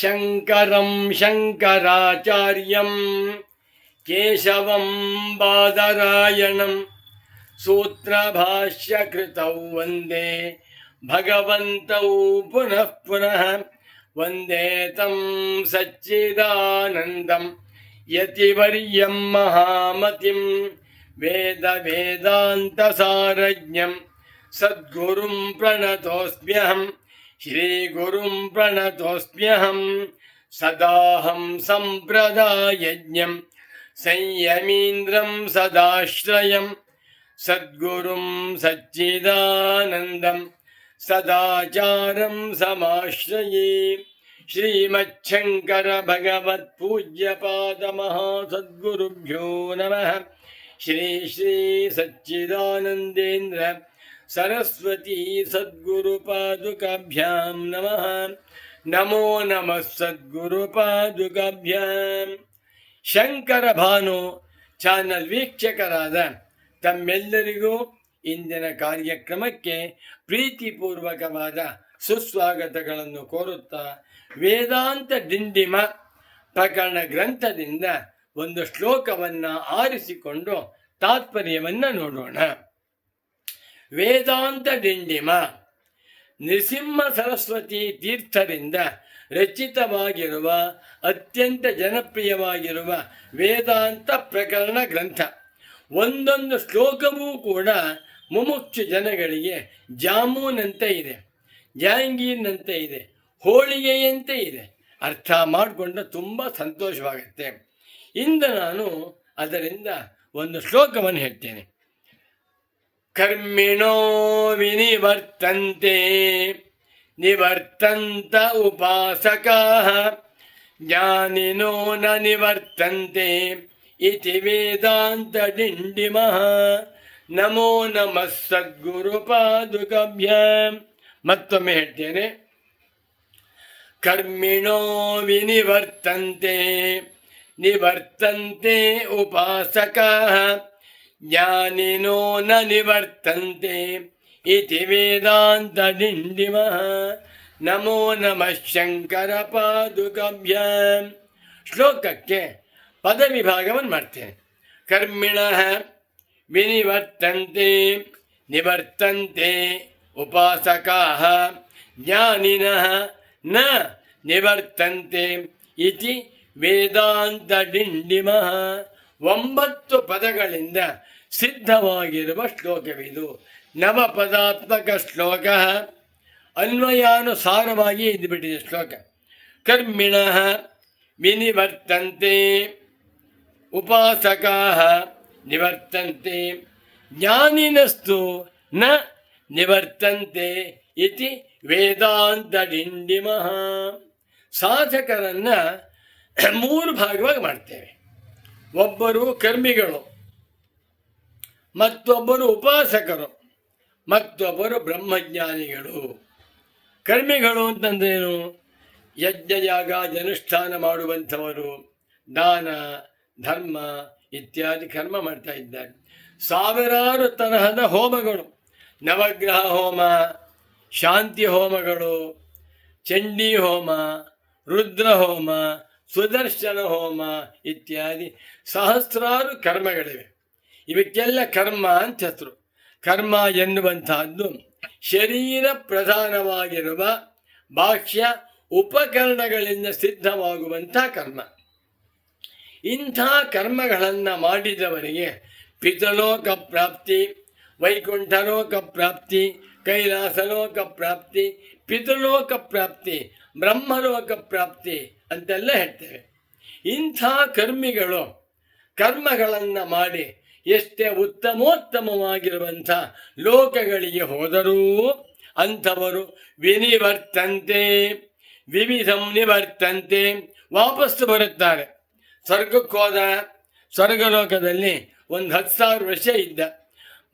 शङ्करं शङ्कराचार्यं केशवं बादरायणं सूत्रभाष्यकृतौ वन्दे भगवन्तौ पुनः पुनः वन्दे तं सच्चिदानन्दं यतिवर्यं महामतिं वेदवेदान्तसारज्ञं सद्गुरुं प्रणतोऽस्म्यहम् श्रीगुरुम् प्रणतोऽस्म्यहम् सदाहम् सम्प्रदायज्ञम् संयमीन्द्रम् सदाश्रयम् सद्गुरुम् सच्चिदानन्दम् सदाचारम् समाश्रये श्रीमच्छङ्कर भगवत्पूज्यपादमहासद्गुरुभ्यो नमः। श्री श्री सच्चिदानन्देन्द्र ಸರಸ್ವತಿ ಸದ್ಗುರುಪಾದುಕಾಭ್ಯಾಂ ನಮಃ ನಮೋ ನಮಃ ಸದ್ಗುರುಪಾದುಕಾಭ್ಯಾಂ ಶಂಕರ ಭಾನು ಚಾನಲ್ ವೀಕ್ಷಕರಾದ ತಮ್ಮೆಲ್ಲರಿಗೂ ಇಂದಿನ ಕಾರ್ಯಕ್ರಮಕ್ಕೆ ಪ್ರೀತಿಪೂರ್ವಕವಾದ ಸುಸ್ವಾಗತಗಳನ್ನು ಕೋರುತ್ತಾ ವೇದಾಂತ ದಿಂಡಿಮ ಪ್ರಕರಣ ಗ್ರಂಥದಿಂದ ಒಂದು ಶ್ಲೋಕವನ್ನು ಆರಿಸಿಕೊಂಡು ತಾತ್ಪರ್ಯವನ್ನು ನೋಡೋಣ. ವೇದಾಂತ ಡಿಂಡಿಮ. ನೃಸಿಂಹ ಸರಸ್ವತಿ ತೀರ್ಥರಿಂದ ರಚಿತವಾಗಿರುವ, ಅತ್ಯಂತ ಜನಪ್ರಿಯವಾಗಿರುವ ವೇದಾಂತ ಪ್ರಕರಣ ಗ್ರಂಥ. ಒಂದೊಂದು ಶ್ಲೋಕವೂ ಕೂಡ ಮುಮುಕ್ಷು ಜನಗಳಿಗೆ ಜಾಮೂನಂತೆ ಇದೆ, ಜಾಂಗೀರ್ನಂತೆ ಇದೆ, ಹೋಳಿಗೆಯಂತೆ ಇದೆ. ಅರ್ಥ ಮಾಡಿಕೊಂಡು ತುಂಬ ಸಂತೋಷವಾಗುತ್ತೆ. ಇಂದು ನಾನು ಅದರಿಂದ ಒಂದು ಶ್ಲೋಕವನ್ನು ಹೇಳ್ತೇನೆ. ಕರ್ಮಿಣೋ ವಿನಿವರ್ತಂತೆ ನಿವರ್ತಂತ ಉಪಾಸಕಾ ಜ್ಞಾನಿನೋ ನ ನಿವರ್ತಂತೆ ಇತಿ ವೇದಾಂತ ಡಿಂಡಿಮಃ ನಮೋ ನಮಃ ಸದ್ಗುರು ಪಾದುಕಭ್ಯಾಂ ಮತ್ತೊಮ್ಮೆ ಹೇಳ್ತೇನೆ. ಕರ್ಮಿಣೋ ವಿನಿವರ್ತಂತೆ, ನಿವರ್ತಂತೆ ಉಪಾಸಕಾ. ಜ್ಞಾನಿನೋ ನ ನಿವರ್ತಂತೆ ಇತಿ ವೇದಾಂತ ಡಿಂಡಿಮಃ ನಮೋ ನಮಃ ಶಂಕರ ಪಾದುಕಭ್ಯಾಂ ಶ್ಲೋಕಕ್ಕೆ ಪದ ವಿಭಾಗವನ್ನು ಮಾಡ್ತೇನೆ ಕರ್ಮಿಣ ವಿನಿವರ್ತಂತೆ ನಿವರ್ತಂತೆ ಉಪಾಸಕಾ ಜ್ಞಾನಿನಃ ನ ನಿವರ್ತಂತೆ ಇತಿ ವೇದಾಂತ ಡಿಂಡಿಮಃ ಒಂಬತ್ತು ಪದಗಳಿಂದ ಸಿದ್ಧವಾಗಿರುವ ಶ್ಲೋಕವಿದು. ನವಪದಾತ್ಮಕ ಶ್ಲೋಕ. ಅನ್ವಯಾನುಸಾರವಾಗಿ ಇದ್ದುಬಿಟ್ಟಿದೆ ಶ್ಲೋಕ. ಕರ್ಮಿಣ ವಿನಿವರ್ತಂತೆ. ಉಪಾಸಕಾ ನಿವರ್ತಂತೆ. ಜ್ಞಾನಿನಸ್ತು ನ ನಿವರ್ತಂತೆ ಇತಿ ವೇದಾಂತ ಡಿಂಡಿಮಃ ಸಾಧಕರನ್ನು ಮೂರು ಭಾಗವಾಗಿ ಮಾಡ್ತೇವೆ. ಒಬ್ಬರು ಕರ್ಮಿಗಳು, ಮತ್ತೊಬ್ಬರು ಉಪಾಸಕರು, ಮತ್ತೊಬ್ಬರು ಬ್ರಹ್ಮಜ್ಞಾನಿಗಳು. ಕರ್ಮಿಗಳು ಅಂತಂದ್ರೇನು ಯಜ್ಞ, ಯಾಗ, ಅನುಷ್ಠಾನ ಮಾಡುವಂಥವರು, ದಾನ, ಧರ್ಮ ಇತ್ಯಾದಿ ಕರ್ಮ ಮಾಡ್ತಾ ಇದ್ದಾರೆ. ಸಾವಿರಾರು ತರಹದ ಹೋಮಗಳು, ನವಗ್ರಹ ಹೋಮ, ಶಾಂತಿ ಹೋಮಗಳು, ಚಂಡಿ ಹೋಮ, ರುದ್ರ ಹೋಮ ಸುದರ್ಶನ ಹೋಮ ಇತ್ಯಾದಿ ಸಹಸ್ರಾರು ಕರ್ಮಗಳಿವೆ. ಇವಕ್ಕೆಲ್ಲ ಕರ್ಮ ಅಂತ ಹೆಸರು. ಕರ್ಮ ಎನ್ನುವಂತಹದ್ದು ಶರೀರ ಪ್ರಧಾನವಾಗಿರುವ ಬಾಹ್ಯ ಉಪಕರಣಗಳಿಂದ ಸಿದ್ಧವಾಗುವಂಥ ಕರ್ಮ. ಇಂಥ ಕರ್ಮಗಳನ್ನು ಮಾಡಿದವರಿಗೆ ಪಿತಲೋಕ ಪ್ರಾಪ್ತಿ, ವೈಕುಂಠಲೋಕ ಪ್ರಾಪ್ತಿ, ಕೈಲಾಸಲೋಕ ಪ್ರಾಪ್ತಿ, ಪಿತೃಲೋಕ ಪ್ರಾಪ್ತಿ, ಬ್ರಹ್ಮಲೋಕ ಪ್ರಾಪ್ತಿ ಅಂತೆಲ್ಲ ಹೇಳ್ತೇವೆ. ಇಂಥ ಕರ್ಮಿಗಳು ಕರ್ಮಗಳನ್ನು ಮಾಡಿ ಎಷ್ಟೇ ಉತ್ತಮೋತ್ತಮವಾಗಿರುವಂಥ ಲೋಕಗಳಿಗೆ ಹೋದರೂ ಅಂಥವರು ವಿನಿವರ್ತಂತೆ, ವಿವಿಧಂ ನಿವರ್ತಂತೆ ವಾಪಸ್ಸು ಬರುತ್ತಾರೆ. ಸ್ವರ್ಗಕ್ಕೆ ಹೋದ ಸ್ವರ್ಗಲೋಕದಲ್ಲಿ ಒಂದು ಹತ್ತು ಸಾವಿರ ವರ್ಷ ಇದ್ದ.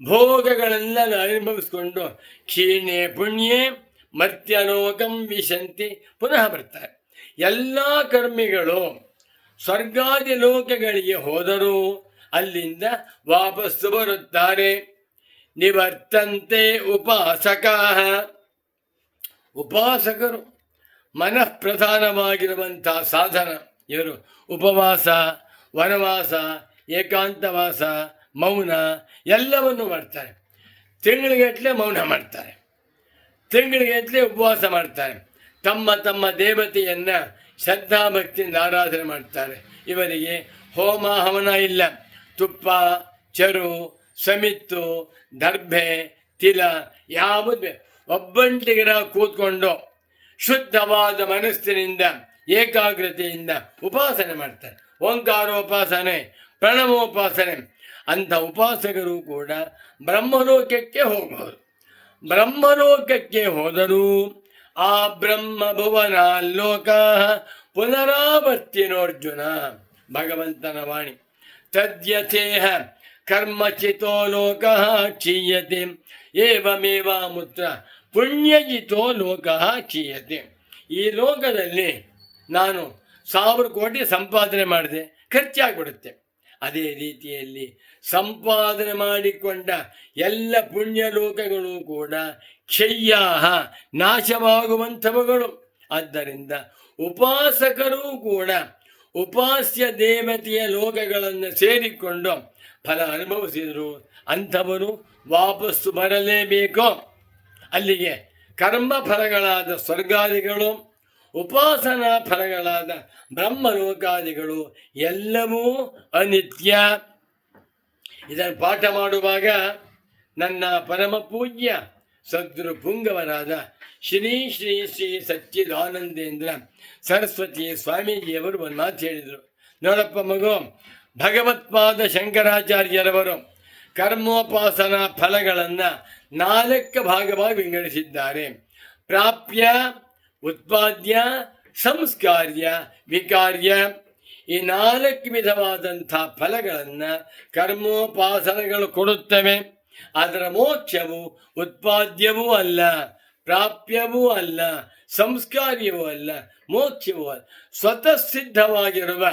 ಭೋಗಗಳೆಲ್ಲ ಅನುಭವಿಸ್ಕೊಂಡು ಕ್ಷೀಣೆ ಪುಣ್ಯೆ ಮರ್ತ್ಯಲೋಕಂ ವಿಶಂತಿ ಪುನಃ ಬರ್ತಾರೆ. ಎಲ್ಲ ಕರ್ಮಿಗಳು ಸ್ವರ್ಗಾದಿ ಲೋಕಗಳಿಗೆ ಹೋದರೂ ಅಲ್ಲಿಂದ ವಾಪಸ್ಸು ಬರುತ್ತಾರೆ. ನಿವರ್ತಂತೆ ಉಪಾಸಕ. ಉಪಾಸಕರು ಮನಃ ಪ್ರಧಾನವಾಗಿರುವಂಥ ಸಾಧನ ಇವರು. ಉಪವಾಸ, ವನವಾಸ, ಏಕಾಂತವಾಸ, ಮೌನ ಎಲ್ಲವನ್ನು ಮಾಡ್ತಾರೆ. ತಿಂಗಳಿಗಟ್ಟಲೆ ಮೌನ ಮಾಡ್ತಾರೆ. ತಿಂಗಳಿಗಟ್ಟಲೆ ಉಪವಾಸ ಮಾಡ್ತಾರೆ. ತಮ್ಮ ತಮ್ಮ ದೇವತೆಯನ್ನು ಶ್ರದ್ಧಾಭಕ್ತಿಯಿಂದ ಆರಾಧನೆ ಮಾಡ್ತಾರೆ. ಇವರಿಗೆ ಹೋಮ ಹವನ ಇಲ್ಲ. ತುಪ್ಪ, ಚರು, ಸಮಿತ್ತು, ದರ್ಭೆ, ತಿಲ ಯಾವುದು ಒಬ್ಬಂಟಿಗರ ಕೂತ್ಕೊಂಡು ಶುದ್ಧವಾದ ಮನಸ್ಸಿನಿಂದ, ಏಕಾಗ್ರತೆಯಿಂದ ಉಪಾಸನೆ ಮಾಡ್ತಾರೆ. ಓಂಕಾರೋಪಾಸನೆ ಪ್ರಣವೋಪಾಸನೆ ಅಂಥ ಉಪಾಸಕರು ಕೂಡ ಬ್ರಹ್ಮಲೋಕಕ್ಕೆ ಹೋಗಬಹುದು ಬ್ರಹ್ಮಲೋಕಕ್ಕೆ ಹೋದರೂ ಆ ಬ್ರಹ್ಮ ಭುವನ ಲೋಕ ಪುನರಾವರ್ತಿನೋರ್ಜುನ. ಭಗವಂತನ ವಾಣಿ. ತದ್ಯಥೇಹ ಕರ್ಮಚಿತೋ ಲೋಕ ಕ್ಷೀಯತೆ ಏವಮೇವ ಮುತ್ರ ಪುಣ್ಯಜಿತೋ ಲೋಕ ಕ್ಷೀಯತೆ ಈ ಲೋಕದಲ್ಲಿ ನಾನು ಸಾವಿರ ಕೋಟಿ ಸಂಪಾದನೆ ಮಾಡಿದೆ, ಖರ್ಚಾಗ್ಬಿಡುತ್ತೆ. ಅದೇ ರೀತಿಯಲ್ಲಿ ಸಂಪಾದನೆ ಮಾಡಿಕೊಂಡ ಎಲ್ಲ ಪುಣ್ಯ ಲೋಕಗಳು ಕೂಡ ಕ್ಷಯ್ಯ ನಾಶವಾಗುವಂಥವುಗಳು. ಆದ್ದರಿಂದ ಉಪಾಸಕರು ಕೂಡ ಉಪಾಸ್ಯ ದೇವತೆಯ ಲೋಕಗಳನ್ನು ಸೇರಿಕೊಂಡು ಫಲ ಅನುಭವಿಸಿದರು ಅಂಥವರು ವಾಪಸ್ಸು ಬರಲೇಬೇಕು. ಅಲ್ಲಿಗೆ ಕರ್ಮ ಫಲಗಳಾದ ಸ್ವರ್ಗಾದಿಗಳು ಉಪಾಸನಾ ಫಲಗಳಾದ ಬ್ರಹ್ಮಲೋಕಾದಿಗಳು ಎಲ್ಲವೂ ಅನಿತ್ಯ. ಇದನ್ನು ಪಾಠ ಮಾಡುವಾಗ ನನ್ನ ಪರಮ ಪೂಜ್ಯ ಸದ್ಗುರು ಪುಂಗವರಾದ ಶ್ರೀ ಶ್ರೀ ಶ್ರೀ ಸಚ್ಚಿದಾನಂದೇಂದ್ರ ಸರಸ್ವತಿ ಸ್ವಾಮೀಜಿಯವರು ಒಂದು ಮಾತು ಹೇಳಿದರು. ನೋಡಪ್ಪ ಮಗು, ಭಗವತ್ಪಾದ ಶಂಕರಾಚಾರ್ಯರವರು ಕರ್ಮೋಪಾಸನಾ ಫಲಗಳನ್ನು ನಾಲ್ಕು ಭಾಗವಾಗಿ ವಿಂಗಡಿಸಿದ್ದಾರೆ. ಪ್ರಾಪ್ಯ ಉತ್ಪಾದ್ಯ, ಸಂಸ್ಕಾರ್ಯ, ವಿಕಾರ್ಯ ಈ ನಾಲ್ಕು ವಿಧವಾದಂಥ ಫಲಗಳನ್ನು ಕರ್ಮೋಪಾಸನೆಗಳು ಕೊಡುತ್ತವೆ. ಅದರ ಮೋಕ್ಷವು ಉತ್ಪಾದ್ಯವೂ ಅಲ್ಲ, ಪ್ರಾಪ್ಯವೂ ಅಲ್ಲ, ಸಂಸ್ಕಾರ್ಯವೂ ಅಲ್ಲ, ಮೋಕ್ಷವೂ ಅಲ್ಲ. ಸ್ವತಃ ಸಿದ್ಧವಾಗಿರುವ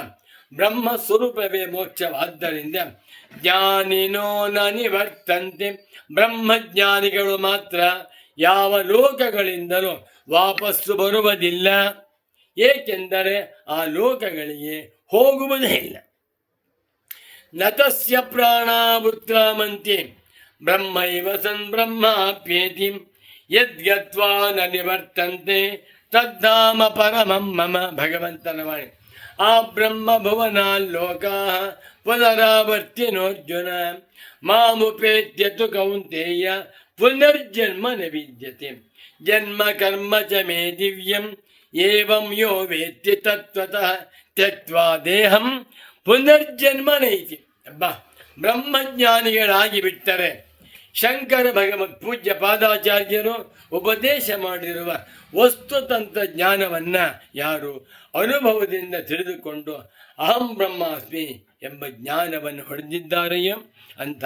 ಬ್ರಹ್ಮ ಸ್ವರೂಪವೇ ಮೋಕ್ಷವಾದ್ದರಿಂದ ಜ್ಞಾನಿನೋ ನಿವರ್ತಂತೆ ಬ್ರಹ್ಮಜ್ಞಾನಿಗಳು ಮಾತ್ರ ಯಾವ ಲೋಕಗಳಿಂದಲೂ ವಾಪಸ್ಸು ಬರುವುದಿಲ್ಲ. ಏಕೆಂದರೆ ಆ ಲೋಕಗಳಿಗೆ ಹೋಗುವುದೇ ಇಲ್ಲ. ನತಸ್ಯ ಪ್ರಾಣಾವುತ್ರಾಮಂತಿ ಬ್ರಹ್ಮೈವ ಸನ್ ಬ್ರಹ್ಮಾಪ್ಯೇತಿ ಯದ್ಗತ್ವಾ ನ ನಿವರ್ತಂತೆ ತದ್ದಾಮ ಪರಮಂ ಮಮ ಭಗವಂತನ ವಾಣಿ. ಆ ಬ್ರಹ್ಮ ಭುವನ ಲೋಕಾ ಪುನರಾವರ್ತಿನೋರ್ಜುನ ಮಾಮುಪೇತ್ಯ ತು ಕೌಂತೇಯ ಪುನರ್ಜನ್ಮ ನ ವಿದ್ಯತೆ ಜನ್ಮ ಕರ್ಮ ಚ ಮೇ ದಿವ್ಯಂ ಏವಂ ಯೋ ವೇತ್ತಿ ತತ್ವತಃ ತ್ಯಕ್ವಾ ದೇಹಂ ಪುನರ್ಜನ್ಮ ನೈತಿ ಅಬ್ಬ ಬ್ರಹ್ಮಜ್ಞಾನಿಗಳಾಗಿ ಬಿಟ್ಟರೆ ಶಂಕರ ಭಗವತ್ ಪೂಜ್ಯ ಪಾದಾಚಾರ್ಯರು ಉಪದೇಶ ಮಾಡಿರುವ ವಸ್ತುತಂತ್ರ ಜ್ಞಾನವನ್ನು ಯಾರು ಅನುಭವದಿಂದ ತಿಳಿದುಕೊಂಡು ಅಹಂ ಬ್ರಹ್ಮಾಸ್ಮಿ ಎಂಬ ಜ್ಞಾನವನ್ನು ಹೊಡೆದಿದ್ದಾರೆಯೋ ಅಂಥ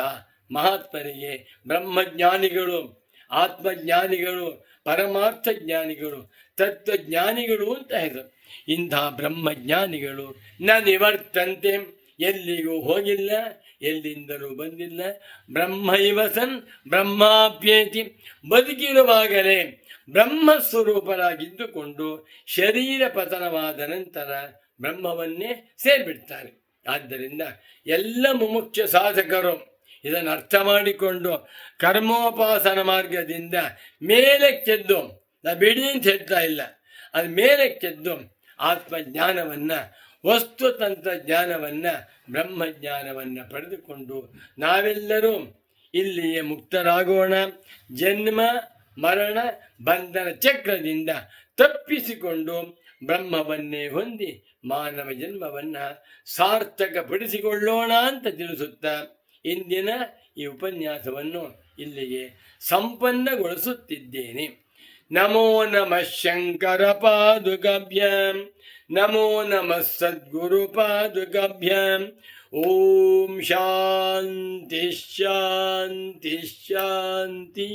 ಮಹಾತ್ಮರಿಗೆ, ಬ್ರಹ್ಮಜ್ಞಾನಿಗಳು, ಆತ್ಮಜ್ಞಾನಿಗಳು, ಪರಮಾರ್ಥ ಜ್ಞಾನಿಗಳು, ತತ್ವಜ್ಞಾನಿಗಳು ಅಂತ ಹೇಳಿದರು. ಇಂಥ ಬ್ರಹ್ಮಜ್ಞಾನಿಗಳು ನ ನಿವರ್ತಂತೆ ಎಲ್ಲಿಗೂ ಹೋಗಿಲ್ಲ, ಎಲ್ಲಿಂದಲೂ ಬಂದಿಲ್ಲ. ಬ್ರಹ್ಮೈವಸನ್ ಬ್ರಹ್ಮಾಪ್ಯೇತಿ, ಬದುಕಿರುವಾಗಲೇ ಬ್ರಹ್ಮ ಸ್ವರೂಪರಾಗಿದ್ದುಕೊಂಡು ಶರೀರ ಪತನವಾದ ನಂತರ ಬ್ರಹ್ಮವನ್ನೇ ಸೇರಿಬಿಡ್ತಾರೆ. ಆದ್ದರಿಂದ ಎಲ್ಲ ಮುಖ್ಯ ಸಾಧಕರು ಇದನ್ನು ಅರ್ಥ ಮಾಡಿಕೊಂಡು ಕರ್ಮೋಪಾಸನ ಮಾರ್ಗದಿಂದ ಮೇಲಕ್ಕೆದ್ದು ನಾ ಬಿಡಿ ಅಂತ ಹೇಳ್ತಾ ಇಲ್ಲ. ಅದು ಮೇಲಕ್ಕೆದ್ದು ಆತ್ಮಜ್ಞಾನವನ್ನು ವಸ್ತುತಂತ್ರ ಜ್ಞಾನವನ್ನು ಬ್ರಹ್ಮಜ್ಞಾನವನ್ನು ಪಡೆದುಕೊಂಡು ನಾವೆಲ್ಲರೂ ಇಲ್ಲಿಯೇ ಮುಕ್ತರಾಗೋಣ. ಜನ್ಮ, ಮರಣ, ಬಂಧನ ಚಕ್ರದಿಂದ ತಪ್ಪಿಸಿಕೊಂಡು ಬ್ರಹ್ಮವನ್ನೇ ಹೊಂದಿ ಮಾನವ ಜನ್ಮವನ್ನು ಸಾರ್ಥಕಪಡಿಸಿಕೊಳ್ಳೋಣ ಅಂತ ತಿಳಿಸುತ್ತಾ ಇಂದಿನ ಈ ಉಪನ್ಯಾಸವನ್ನು ಇಲ್ಲಿಗೆ ಸಂಪನ್ನಗೊಳಿಸುತ್ತಿದ್ದೇನೆ. ನಮೋ ನಮಃ ಶಂಕರ ಪಾದುಕಭ್ಯಾಂ ನಮೋ ನಮಃ ಸದ್ಗುರು ಓಂ ಶಾಂತಿ ಶಾಂತಿ ಶಾಂತಿ.